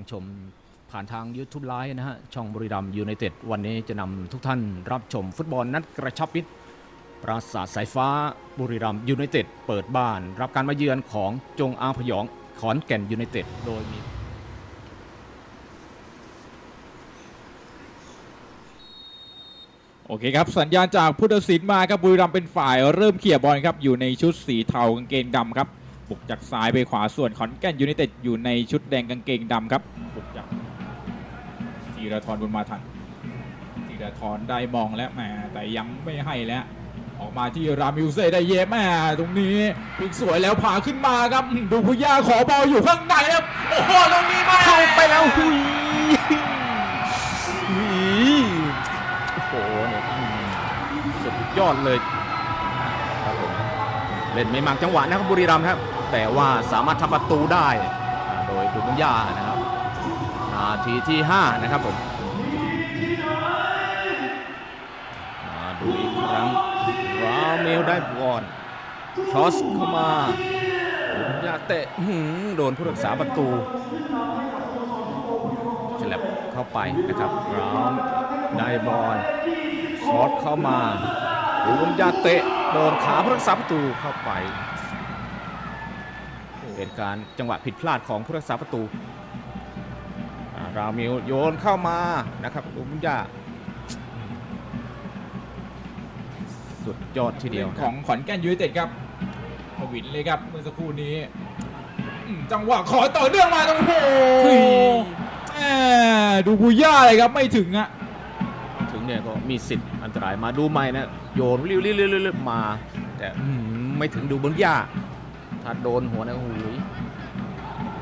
งชมผ่านทาง YouTube ไลฟ์นะฮะ ช่องบุรีรัมยูไนเต็ดวันนี้จะนำทุกท่านรับชมฟุตบอลนัดกระชับมิตร ปราสาทสายฟ้าบุรีรัมยูไนเต็ดเปิดบ้าน รับการมาเยือนของจงอาพยองขอนแก่นยูไนเต็ดโดยมีโอเคครับ สัญญาณจากพุทธศิลป์มาครับบุรีรัมย์เป็นฝ่ายเริ่มเขี่ยบอลครับ อยู่ในชุดสีเทากางเกงดำครับ บุกจากซ้ายไปขวาส่วนขอนแก่นยูไนเต็ดอยู่ในชุดแดงกางเกงดำครับบุกจากธีรทรบุญมาทันธีรทรได้มองแล้วแหมแต่ยังไม่ให้แล้วออกมาที่รามิวเซ่ได้เยแม่ตรงนี้พลิกสวยแล้วผ่าขึ้นมาครับ ดูพุย่าขอบอลอยู่ข้างในครับโอ้โหตรงนี้มาเข้าไปแล้วหุยหุยโอ้โหเนี่ยอืมสุดยอดเลยครับผมเล่นไม่มากจังหวะนะครับบุรีรัมย์ครับ แต่ว่าสามารถทำประตูได้โดยดุบุญญานะครับนาทีที่ 5 นะครับผมมาดูอีกครั้งราเมลได้บอลครอสเข้ามาดุบุญญาเตะโดนผู้รักษาประตูฉลับเข้าไปนะครับร้อมได้บอลชอตเข้ามาดูวมยาเตะโดนขาผู้รักษาประตูเข้าไป เป็นการจังหวะผิดพลาดของผู้รักษาประตูอ่ารามิวโยนเข้ามานะครับดูวมยาสุดยอดทีเดียวของขอนแก่นยูไนเต็ดครับทวินเลยครับเมื่อสักครู่นี้อืมจังหวะขอต่อเนื่องมาตรงโอ้โหเฮ้ยแหมดูบูย่าเลยครับไม่ถึงอะถึงเนี่ยก็มีสิทธิ์อันตรายมาดูใหม่นะ โยนริ้วๆๆๆมา แต่อื้อหือไม่ถึงดูบนหญ้า ถ้าโดนหัวนะโอ้ย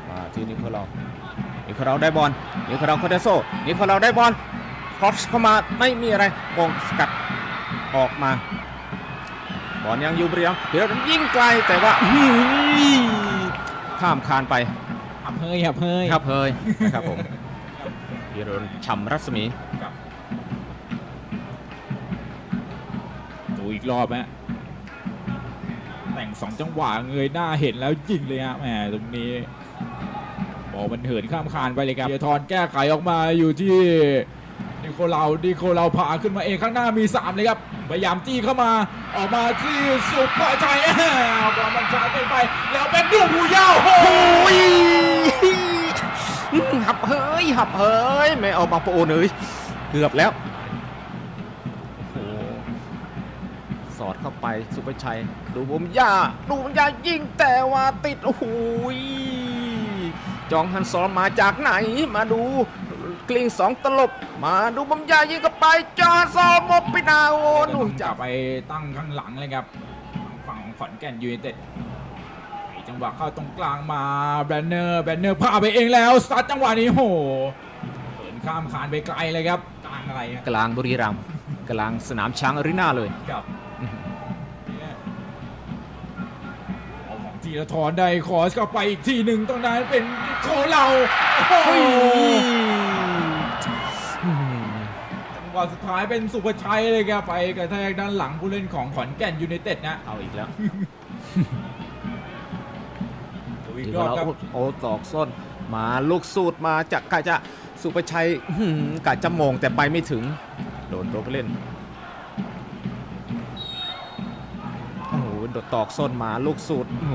มาที่นี่เขาเรานี่เขาเราได้บอลนี่เขาเราคาเดโซนี่เขาเราได้บอลครอสเข้ามาไม่มีอะไรมงสกัดออกมาบอลยังอยู่เรียงเดี๋ยวยิงไกลแต่ว่าอื้อหือข้ามคานไปหับเฮยหับเฮยครับเฮยนะครับผมพีรนฉ่ำรัศมีครับดูอีกรอบฮะแต่งสองจังหวะเงยหน้าเห็นแล้วยิงเลยฮะแหมตรงนี้บอลมันเหินข้ามคานไปเลยครับเดียทรแก้ไขออกมาอยู่ที่นิโคลานิโคลาพาขึ้นมาเองข้างหน้ามี 3 เลยครับ พยายามจี้เข้ามาออกมาที่สุภาชัยอ้าวบอลมันช้าเกินไป แล้วเป็นดูบูย่าโอ้โอ้ยหับเฮ้ยหับเฮ้ยไม่เอาบางปโอนเลยเกือบแล้วโอ้โห สอดเข้าไปสุภชัย ดูผมยาดูผมยายิงแต่ว่าติดโอ้โหจองฮันซอนมาจากไหนมาดูกลิ้งสองตลบ มาดูผมยายิงเข้าไปจอซอมบปินาโอนุองจัจับบไปตั้งข้างหลังเลยครับ ฝั่งของขอนแก่นยูไนเต็ดจังหวะเข้าตรงกลางมาแบนเนอร์แบนเนอร์พาไปเองแล้วสตาร์ทจังหวะนี้โหเหินข้ามคานไปไกลเลยครับกลางอะไรกลางบุรีรัมย์กลางสนามช้างอารีนาเลยครับ เอาของทีละทอนได้คอสเข้าไปอีกทีหนึ่งตรงนั้นเป็นโคเราโอ้ยจังหวะสุดท้ายเป็นสุภชัยเลยครับไปกระแทกด้านหลังผู้เล่นของขอนแก่นยูไนเต็ดนะเอาอีกแล้วดูอีกรอบเราครับโอ้ตอกส้นมาลูกสูตรมาจากกะจะสุประชัยกะจะมงแต่ไปไม่ถึง โดนตัวไปเล่น โอ้โหโดดตอกส้นมาลูกสูตรโอ้โห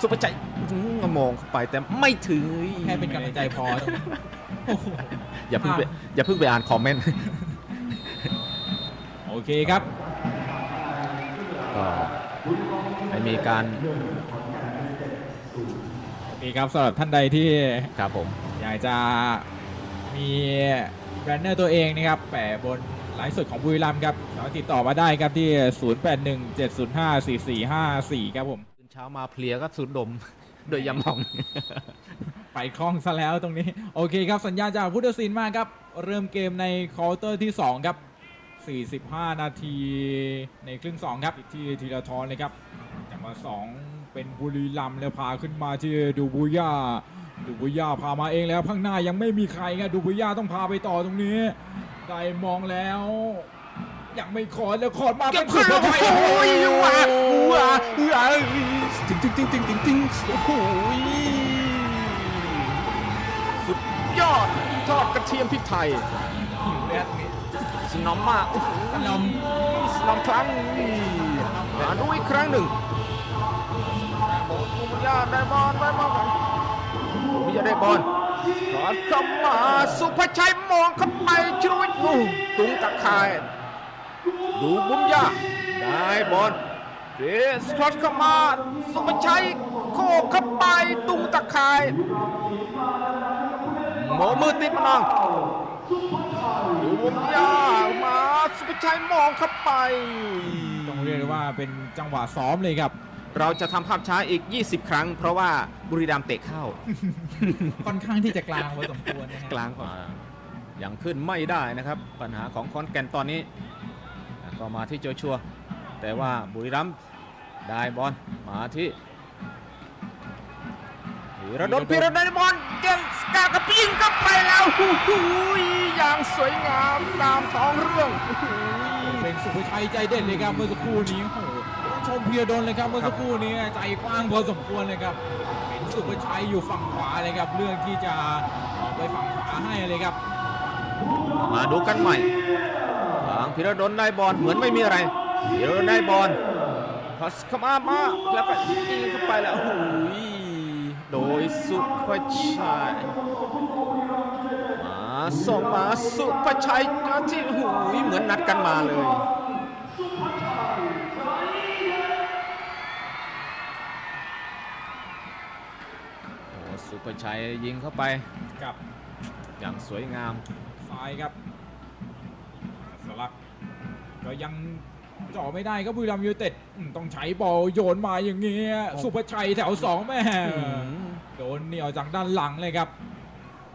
สุประชัยอื้อหือมองเข้าไปแต่ไม่ถึงแค่เป็นกำลังใจพอ โอ้โหอย่าเพิ่งไปอย่าเพิ่งไปอ่านคอมเมนต์โอเคครับ ก็ไม่มีการโอเคครับสำหรับท่านใดที่ครับผม อยากจะมีแบรนเนอร์ตัวเองนะครับแปะบน ไลฟ์สดของบุรีรัมย์ครับสามารถติดต่อมาได้ครับที่ 0817054454 ครับผม ตื่นเช้ามาเพลียก็สูดดม โดยยาหมอง ไปคล่องซะแล้วตรงนี้ โอเคครับ สัญญาณจากพุทธศิลป์มาครับ เริ่มเกมในควอเตอร์ที่ 2 ครับ 45 นาทีในครึ่ง 2 ครับที่ธีรทรเลยครับจังหวะ2เป็นบุรีรัมย์แล้วพาขึ้นมาที่ดูบุย่าดูบุย่าพามาเองแล้วข้างหน้ายังไม่มีใครครับดูบุย่าต้องพาไปต่อตรงนี้ ได้มองแล้ว ยังไม่ขอแล้วขอมาเป็นสุภาชัยโอ้ยว้าว้าว้าจริงจริงจริงจริงจริงจริงโอ้โหสุดยอดทอดกระเทียมพริกไทยหิวเลยครับตรงนี้สนอมมากโอ้โหสนอมสนอมครั้งนี้มาดูอีกครั้งหนึ่งบุญญาได้บอลได้บอลบุญญาได้บอล สอดเข้ามาสุภชัยมองเข้าไปช่วยดูตุงตะข่าย ดูบุญญาได้บอลเดสครอสเข้ามาสุภชัยโคเข้าไปตุงตะข่ายหมอมือติดมันองดูบุญญามาสุภชัยมองเข้าไป ต้องเรียกได้ว่าเป็นจังหวะซ้อมเลยครับ เราจะทำภาพช้าอีก 20 ครั้ง เพราะว่าบุรีรัมย์เตะเข้า ค่อนข้างที่จะกลางพอสมควรนะฮะกลางกว่ายังขึ้นไม่ได้นะครับ ปัญหาของคอนแก่นตอนนี้ก็มาที่โจชัว แต่ว่าบุรีรัมย์ได้บอลมาที่พีระดนพีระดนบอลเจนสกากระยิงเข้าไปแล้วหูหูยอย่างสวยงามตามท้องเรื่องหูหูยเป็นสุภชัยใจเด่นเลยครับเมื่อสักครู่นี้โอ้โหช มเพียดนเลยครับเมื่อสักครู่นี้ใจกว้างพอสมควรเลยครับเป็นสุภชัยอยู่ฝั่งขวาเลยครับเรื่องที่จะออกไปฝั่งขวาให้เลยครับ มาดูกันใหม่ทางพิรดลได้บอลเหมือนไม่มีอะไรพิรดลได้บอลพัสเข้ามามาแล้วก็ยิงเข้าไปแล้วหูยโดยสุภชัยมาส่งมาสุภชัยที่หูยเหมือนนัดกันมาเลย โอ้สุภชัยยิงเข้าไปกับอย่างสวยงามซ้ายครับสลักก็ยังเจ่อไม่ได้ครับบุรีรัมย์ยูไนเต็ดอืมต้องใช้บอลโยนมาอย่างเงี้ยสุภชัยแถวสองแม่โดนเหนียวจากด้านหลังเลยครับ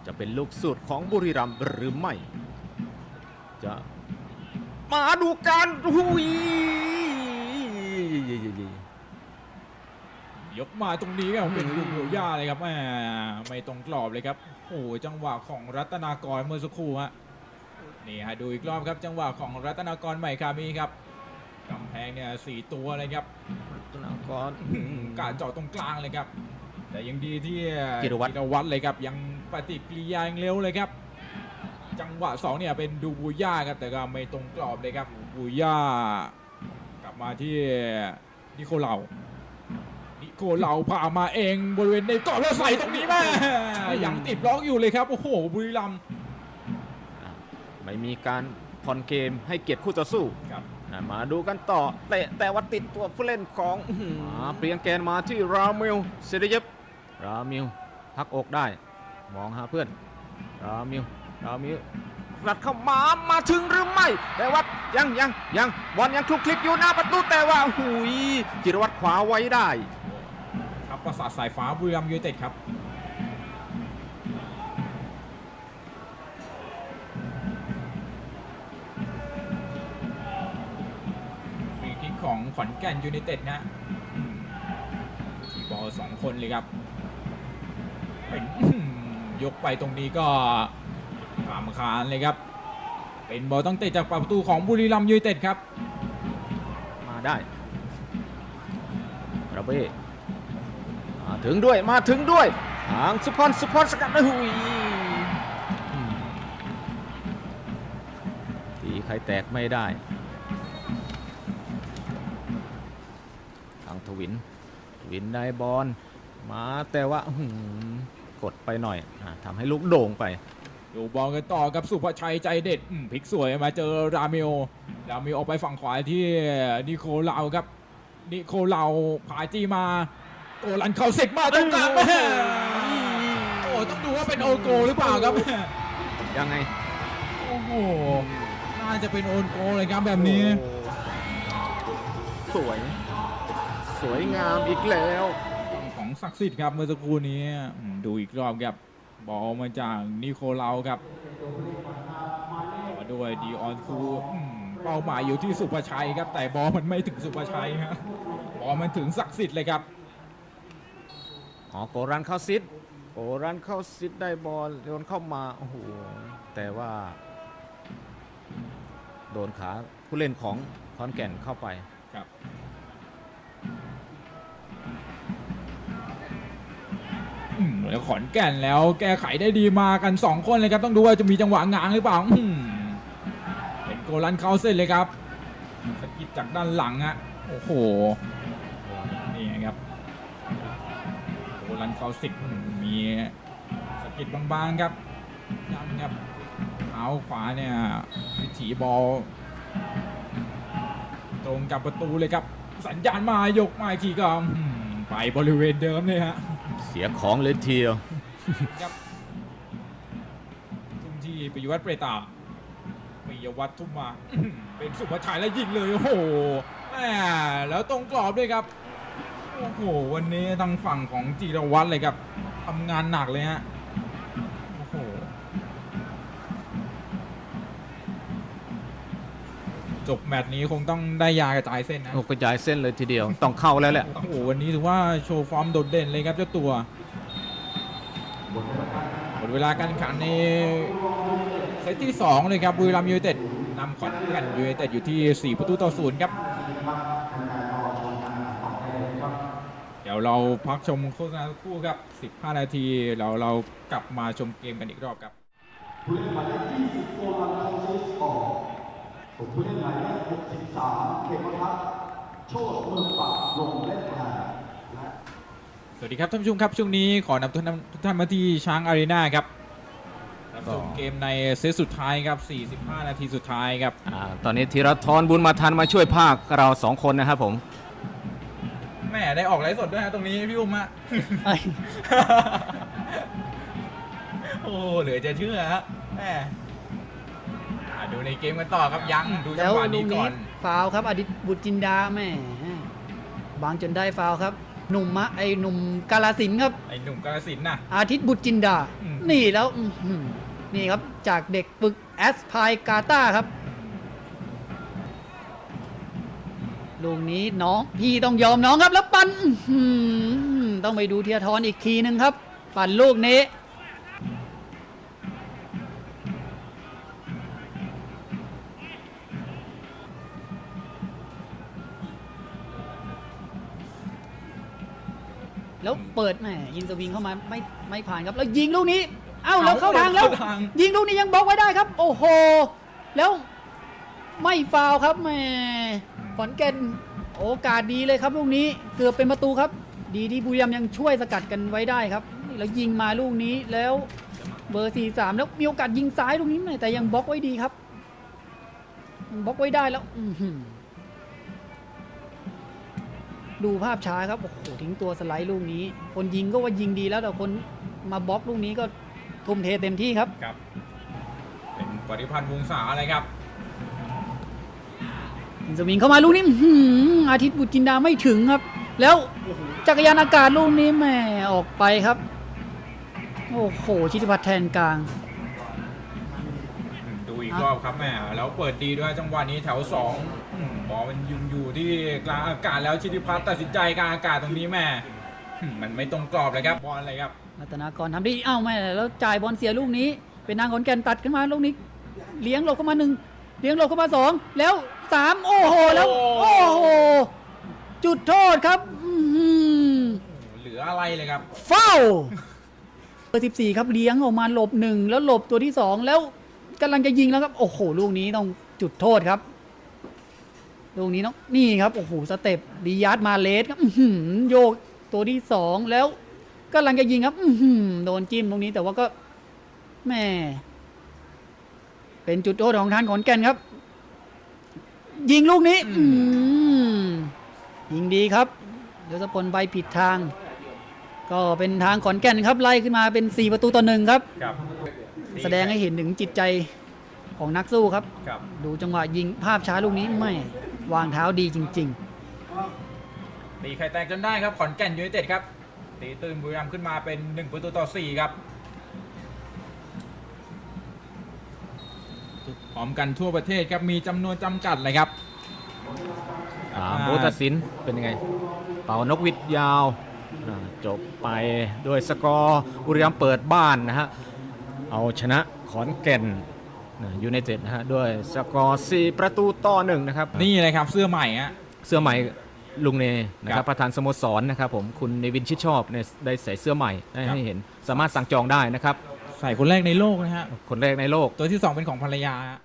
จะเป็นลูกสุดของบุรีรัมย์หรือไม่ จะมาดูกันหุย ยกมาตรงนี้ครับเป็นลูกหัวย่าเลยครับแหมไม่ตรงกรอบเลยครับโอ้โหจังหวะของรัตนากรเมื่อสักครู่ฮะนี่ฮะดูอีกรอบครับจังหวะของรัตนากรใหม่คามีครับกำแพงเนี่ยสี่ตัวเลยครับธนากรกาเจาะตรงกลางเลยครับ แต่ยังดีที่จิรวัตรวัตรเลยครับยังปฏิกิริยายังเร็วเลยครับ จังหวะสองเนี่ยเป็นดูบูย่าครับแต่ก็ไม่ตรงกรอบเลยครับบูย่ากลับมาที่นิโคเหลา นิโคเหลาพามาเองบริเวณในกรอบแล้วใส่ตรงนี้แม่ยังติดล็อกอยู่เลยครับโอ้โหบุรีรัมย์อะไม่มีการผ่อนเกมให้เกียรติคู่ต่อสู้ครับอะมาดูกันต่อเตะแต่ว่าติดตัวผู้เล่นของอื้อหืออ่าเปลี่ยนแกนมาที่รามิลเซเดเยบรามิลพักอกได้ มองหาเพื่อนรามิลรามิลรัดเข้ามามาถึงหรือไม่ แต่ว่ายังยังยังบอลยังคลุกคลิกอยู่หน้าประตูแต่ว่าหุยจิรวัตรขวาไว้ได้ครับ ประสาทสายฟ้าบุรีรัมย์ยูไนเต็ดครับฟรีคิกของขอนแก่นยูไนเต็ดนะมทีบอลสองคนเลยครับเป็นยกไปตรงนี้ก็ตามคานเลยครับ เป็นบอลต้องเตะจากประตูของบุรีรัมย์ยูไนเต็ดครับ มาได้ระเบ้ ถึงด้วยมาถึงด้วยทางสุพรสุพรสกัดได้หุยตีใครแตกไม่ได้ ทางทวินทวินได้บอลมาแต่ว่ากดไปหน่อยอทำให้ลูกโด่งไปดูบอลกันต่อกับสุภชัยใจเด็ดพลิกสวยมาเจอรามิโอรามิโอออกไปฝั่งขวาที่นิโคลาวครับนิโคลาวพาจีมา โกลันเข้าเสกมาตรงกลางแม่โอ้ต้องดูว่าเป็นโอโกหรือเปล่าครับ ยังไง โอ้โห น่าจะเป็นโอนโกเลยครับแบบนี้โอ้สวย สวยงามอีกแล้วของศักดิ์สิทธิ์ครับเมื่อสักครู่นี้อืมดูอีกรอบครับบอลมาจากนิโคลาวครับต่อด้วยดีออนคูอืมเป้าหมายอยู่ที่สุภชัยครับ แต่บอลมันไม่ถึงสุภชัยฮะบอลมันถึงศักดิ์สิทธิ์เลยครับ อ๋อโกรันเข้าซิดโกรันเข้าซิดได้บอลโยนเข้ามาโอ้โหแต่ว่า โดนขาผู้เล่นของคอนแก่นเข้าไปครับแล้วขอนแก่นแล้วแก้ไขได้ดีมากัน 2 คนเลยครับ ต้องดูว่าจะมีจังหวะง้างหรือเปล่าเป็นโกลันเข้าเส้นเลยครับสกิดจากด้านหลังอะโอ้โห โกลันเข้าสิกมีสกิดบางๆครับย้ำครับเท้าขวาเนี่ยวิถีบอล ตรงกับประตูเลยครับ สัญญาณมายกมาอีกทีก็อื้อหือไปบริเวณเดิมเลยฮะเสียของเลยทีเดียวครับทุ่มที่ปิยวัฒน์เปรตาปิยวัฒน์ทุ่มมาอื้อหือเป็นสุภาชัยแล้วยิงเลยโอ้โหแหมแล้วตรงกรอบด้วยครับ โอ้โห วันนี้ทางฝั่งของจีรวัตรเลยครับทำงานหนักเลยฮะ โอ้โห จบแมตช์นี้คงต้องได้ยากระจายเส้นนะ โอ้กระจายเส้นเลยทีเดียว ต้องเข้าแล้วแหละ โอ้โห วันนี้ถือว่าโชว์ฟอร์มโดดเด่นเลยครับเจ้าตัว หมดเวลาการแข่งขันในเซตที่ 2 เลยครับบุรีรัมย์ยูไนเต็ดนำขอนแก่นยูไนเต็ดอยู่ที่ 4 ประตูต่อศูนย์ครับ เราพักชมโฆษณาคู่ครับ 15 นาทีเราเรากลับมาชมเกมกันอีกรอบครับผู้เล่นหมายเลข20โกลันโคซิสออกผมผู้เล่นหมายเลข63เขมพัฒโชติเมืองปากลงเล่นแทนสวัสดีครับท่านผู้ชมครับ ช่วงนี้ขอนำทุกท่านทุกท่านมาที่ช้างอารีนาครับรับชมเกมในเซตสุดท้ายครับ 45 นาทีสุดท้ายครับอตอนนี้ธีรทรบุญมาทันมาช่วยภาคเราสองคนนะครับผม แม่ได้ออกไลฟ์สดด้วยนะตรงนี้พี่อุ้มฮะโอ้เหลือจะเชื่อฮะแม่อ่าดูในเกมกันต่อครับยังดูจัแล้งวหวะลูนี้กก่นี้อนฟาวล์ครับอดิตบุตรจินดาแหม่บางจนได้ฟาวล์ครับ หนุ่มมะไอหนุ่มกาลสินธุ์ครับ ไอ้หนุ่มกาลสินธุ์น่ะ อาทิตย์บุตรจินดา อืม นี่แล้วอื้อหือนี่ครับจากเด็กฝึกแอสพายกาตาครับ ลูกนี้น้องพี่ต้องยอมน้องครับแล้วปั่นอื้อหือต้องไปดูเทียทรอีกทีนึงครับ ปั่นลูกนี้ แล้วเปิดแหมยินสวิงเข้ามาไม่ไม่ผ่านครับ แล้วยิงลูกนี้ เอ้าแล้วเข้าทางแล้ว เข้าทาง ยิงลูกนี้ยังบล็อกไว้ได้ครับ โอ้โห แล้วไม่ฟาวล์ครับแหม ขอนแก่นโอกาสดีเลยครับลูกนี้เกือบเป็นประตูครับ ดีที่บุรีรัมย์ยังช่วยสกัดกันไว้ได้ครับแล้วยิงมาลูกนี้แล้วเบอร์สี่สามแล้วมีโอกาสยิงซ้ายลูกนี้แหมแต่ยังบล็อกไว้ดีครับบล็อกไว้ได้แล้วอืดูภาพช้าครับโอ้โหทิ้งตัวสไลด์ลูกนี้ คนยิงก็ว่ายิงดีแล้วแต่คนมาบล็อกลูกนี้ก็ทุ่มเทเต็มที่ครับครับ เป็นปฏิพันธ์วงศาอะไรครับ สวิงเข้ามาลูกนี้อื้อหืออาทิตย์บุตรจินดาไม่ถึงครับ แล้วจักรยานอากาศลูกนี้แหม่ออกไปครับ โอ้โหชิติพัฒน์แทนกลางอืมดูอีกรอบครับแม่แล้วเปิดดีด้วยจังหวะนี้แถวสองอืมบอลมันยุงอยู่ที่กลางอากาศแล้วชิติพัฒน์ตัดสินใจกลางอากาศตรงนี้แม่อืมมันไม่ตรงกรอบเลยครับบอลอะไรครับรัตนากรทำได้อ้าวแม่แล้วจ่ายบอลเสียลูกนี้ เป็นนางขอนแก่นตัดขึ้นมาลูกนี้ เลี้ยงหลบเข้ามาหนึ่ง เลี้ยงหลบเข้ามาสองแล้วสามโอ้โหแล้วโอ้โอ้โหจุดโทษครับอื้อหือเหลืออะไรเลยครับ เฝ้าเบอร์สิบสี่ครับเลี้ยงออกมาหลบหนึ่งแล้วหลบตัวที่สองแล้วกำลังจะยิงแล้วครับโอ้โหลูกนี้ต้องจุดโทษครับลูกนี้น้องนี่ครับโอ้โหสเต็ปดียาร์ดมาเลสครับอื้อหือโยกตัวที่สองแล้วกำลังจะยิงครับอื้อหือโดนจิ้มตรงนี้แต่ว่าก็แหม่ เป็นจุดโทษของทานขอนแก่นครับ ยิงลูกนี้อืมอืมยิงดีครับเดี๋ยวสปนใบผิดทาง ก็เป็นทางขอนแก่นครับไล่ขึ้นมาเป็น 4 ประตูต่อหนึ่งครับครับแสดงให้เห็นถึงจิตใจของนักสู้ครับครับ ดูจังหวะยิงภาพช้าลูกนี้ไม่วางเท้าดีจริงตีไข่แตกจนได้ครับขอนแก่นยูไนเต็ดครับตีตื่นบุรีรัมย์ขึ้นมาเป็น 1 ประตูต่อ 4 ครับ พร้อมกันทั่วประเทศครับมีจำนวนจำกัดเลยครับอ่าโบตัดสินเป็นยังไง เป่านกหวิดยาวอ่าจบไปด้วยสกอร์บุรีรัมย์เปิดบ้านนะฮะ เอาชนะขอนแก่นยูไนเต็ดนะฮะ ด้วยสกอร์ 4 ประตูต่อหนึ่งนะครับ นี่เลยครับเสื้อใหม่ฮะ เสื้อใหม่ลุงเนนะคครัรับบประธานสโมสรนะครับผมคุณเนวินชิดชอบเนี่ยได้ใส่เสื้อใหม่ได้ครับ ให้เห็นสามารถสั่งจองได้นะครับ ใส่คนแรกในโลกนะฮะ คนแรกในโลก ตัวที่สองเป็นของภรรยาฮะ